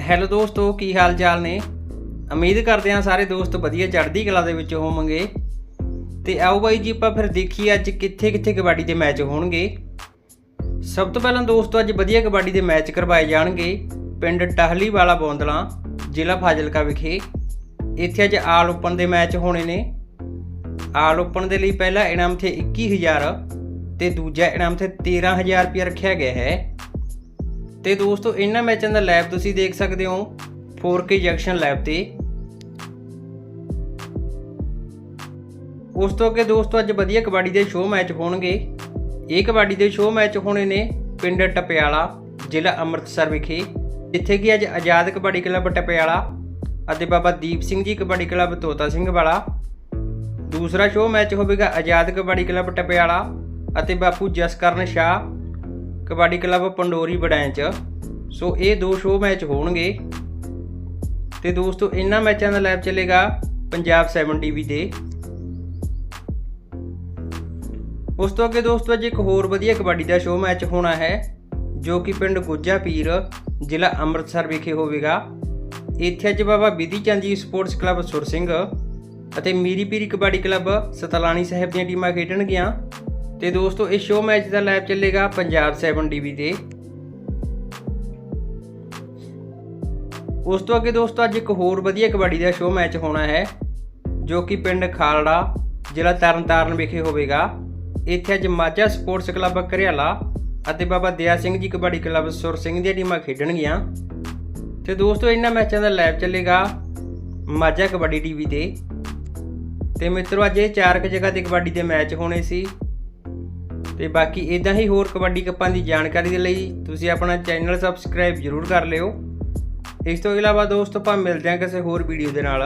Hello ਦੋਸਤੋ, ਕੀ ਹਾਲ ਚਾਲ ਨੇ? ਉਮੀਦ ਕਰਦੇ ਹਾਂ ਸਾਰੇ ਦੋਸਤ ਵਧੀਆ ਚੜ੍ਹਦੀ ਕਲਾ ਦੇ ਵਿੱਚ ਹੋਵੋਗੇ। ਤੇ ਆਓ ਬਾਈ ਜੀ, ਆਪਾਂ ਫਿਰ ਦੇਖੀਏ ਅੱਜ ਕਿੱਥੇ ਕਿੱਥੇ ਕਬੱਡੀ ਦੇ ਮੈਚ ਹੋਣਗੇ। ਸਭ ਤੋਂ ਪਹਿਲਾਂ ਦੋਸਤੋ, ਅੱਜ ਵਧੀਆ ਕਬੱਡੀ ਦੇ ਮੈਚ ਕਰਵਾਏ ਜਾਣਗੇ। ਪਿੰਡ ਟਹਲੀ ਵਾਲਾ ਬੌਂਦਲਾ, ਜ਼ਿਲ੍ਹਾ ਫਾਜ਼ਿਲਕਾ ਵਿਖੇ। ਇੱਥੇ ਅੱਜ ਆਲ ਓਪਨ ਦੇ ਮੈਚ ਹੋਣੇ ਨੇ। ਆਲ ਓਪਨ ਦੇ ਲਈ ਪਹਿਲਾ ਇਨਾਮ ਤੇ 21000 ਤੇ ਦੂਜਾ ਇਨਾਮ ਤੇ 13000 ਰੁਪਏ ਰੱਖਿਆ ਗਿਆ ਹੈ। ਤੇ ਦੋਸਤੋ, ਇਹਨਾਂ ਮੈਚਾਂ ਦਾ ਲਾਈਵ ਤੁਸੀਂ ਦੇਖ ਸਕਦੇ ਹੋ। 4K ਜੰਕਸ਼ਨ ਲਾਈਵ ਤੇ। ਉਸ ਤੋਂ ਅੱਗੇ ਦੋਸਤੋ, ਅੱਜ ਵਧੀਆ ਕਬੱਡੀ ਦੇ ਸ਼ੋਅ ਮੈਚ ਹੋਣਗੇ। ਇਹ ਕਬੱਡੀ ਦੇ ਸ਼ੋਅ ਮੈਚ ਹੋਣੇ ਨੇ ਪਿੰਡ ਟਪਿਆਲਾ, ਜ਼ਿਲ੍ਹਾ ਅੰਮ੍ਰਿਤਸਰ ਵਿਖੇ। ਜਿੱਥੇ ਕਿ ਅੱਜ ਆਜ਼ਾਦ ਕਬੱਡੀ ਕਲੱਬ ਟਪਿਆਲਾ ਅਤੇ ਬਾਬਾ ਦੀਪ ਸਿੰਘ ਜੀ ਕਬੱਡੀ ਕਲੱਬ ਤੋਤਾ ਸਿੰਘ ਵਾਲਾ। ਦੂਸਰਾ ਸ਼ੋਅ ਮੈਚ ਹੋਵੇਗਾ ਆਜ਼ਾਦ ਕਬੱਡੀ ਕਲੱਬ ਟਪਿਆਲਾ ਅਤੇ ਬਾਪੂ ਜਸਕਰਨ ਸ਼ਾਹ ਕਬੱਡੀ ਕਲੱਬ ਪੰਡੋਰੀ ਬੜੈਂਚ ਸੋ ਇਹ ਦੋ ਸ਼ੋਅ ਮੈਚ ਹੋਣਗੇ। ਤੇ ਦੋਸਤੋ, ਇਹਨਾਂ ਮੈਚਾਂ ਦਾ ਲਾਈਵ ਚੱਲੇਗਾ ਪੰਜਾਬ 7 ਟੀਵੀ ਤੇ। ਉਸ ਤੋਂ ਅੱਗੇ ਦੋਸਤੋ, ਅੱਜ ਇੱਕ ਹੋਰ ਵਧੀਆ ਕਬੱਡੀ ਦਾ ਸ਼ੋਅ ਮੈਚ ਹੋਣਾ ਹੈ, ਜੋ ਕਿ ਪਿੰਡ ਗੁੱਜਾ ਪੀਰ, ਜ਼ਿਲ੍ਹਾ ਅੰਮ੍ਰਿਤਸਰ ਵਿਖੇ ਹੋਵੇਗਾ। ਇੱਥੇ ਅੱਜ ਬਾਬਾ ਬਿਧੀ ਚੰਦ ਜੀ ਸਪੋਰਟਸ ਕਲੱਬ ਸੁਰ ਸਿੰਘ ਅਤੇ ਮੀਰੀ ਪੀਰੀ ਕਬੱਡੀ ਕਲੱਬ ਸਤਲਾਣੀ ਸਾਹਿਬ ਦੀਆਂ ਟੀਮਾਂ ਖੇਡਣਗੀਆਂ। ਤੇ ਦੋਸਤੋ ਇਸ ਸ਼ੋਅ ਮੈਚ ਦਾ ਲਾਈਵ ਚੱਲੇਗਾ ਪੰਜਾਬ 7 ਟੀਵੀ ਤੇ। ਉਸ ਤੋਂ ਅੱਗੇ ਦੋਸਤੋ, ਅੱਜ ਇੱਕ ਹੋਰ ਵਧੀਆ ਕਬੱਡੀ ਦਾ ਸ਼ੋਅ ਮੈਚ ਹੋਣਾ ਹੈ, ਜੋ ਕਿ ਪਿੰਡ ਖਾਲੜਾ, ਜ਼ਿਲ੍ਹਾ ਤਰਨਤਾਰਨ ਵਿਖੇ ਹੋਵੇਗਾ। ਇੱਥੇ ਅੱਜ ਮਾਝਾ ਸਪੋਰਟਸ ਕਲੱਬ ਘਰਿਆਲਾ ਅਤੇ ਬਾਬਾ ਦਿਆ ਸਿੰਘ ਜੀ ਕਬੱਡੀ ਕਲੱਬ ਸੁਰ ਸਿੰਘ ਦੀਆਂ ਟੀਮਾਂ ਖੇਡਣਗੀਆਂ। ਤੇ ਦੋਸਤੋ, ਇਹਨਾਂ ਮੈਚਾਂ ਦਾ ਲਾਈਵ ਚੱਲੇਗਾ ਮਾਝਾ ਕਬੱਡੀ ਟੀਵੀ ਤੇ। ਤੇ ਮਿੱਤਰੋ, ਅੱਜ ਇਹ ਚਾਰ ਕੁ ਜਗ੍ਹਾ ਤੇ ਕਬੱਡੀ ਦੇ ਮੈਚ ਹੋਣੇ ਸੀ। ਤੇ ਬਾਕੀ ਇਦਾਂ ਹੀ ਹੋਰ ਕਬੱਡੀ ਕੱਪਾਂ ਦੀ ਜਾਣਕਾਰੀ ਦੇ ਲਈ ਤੁਸੀਂ ਆਪਣਾ ਚੈਨਲ ਸਬਸਕ੍ਰਾਈਬ ਜ਼ਰੂਰ ਕਰ ਲਿਓ। ਇਸ ਤੋਂ ਇਲਾਵਾ ਦੋਸਤੋ ਆਪਾਂ ਮਿਲਦੇ ਹਾਂ ਕਿਸੇ ਹੋਰ ਵੀਡੀਓ ਦੇ ਨਾਲ।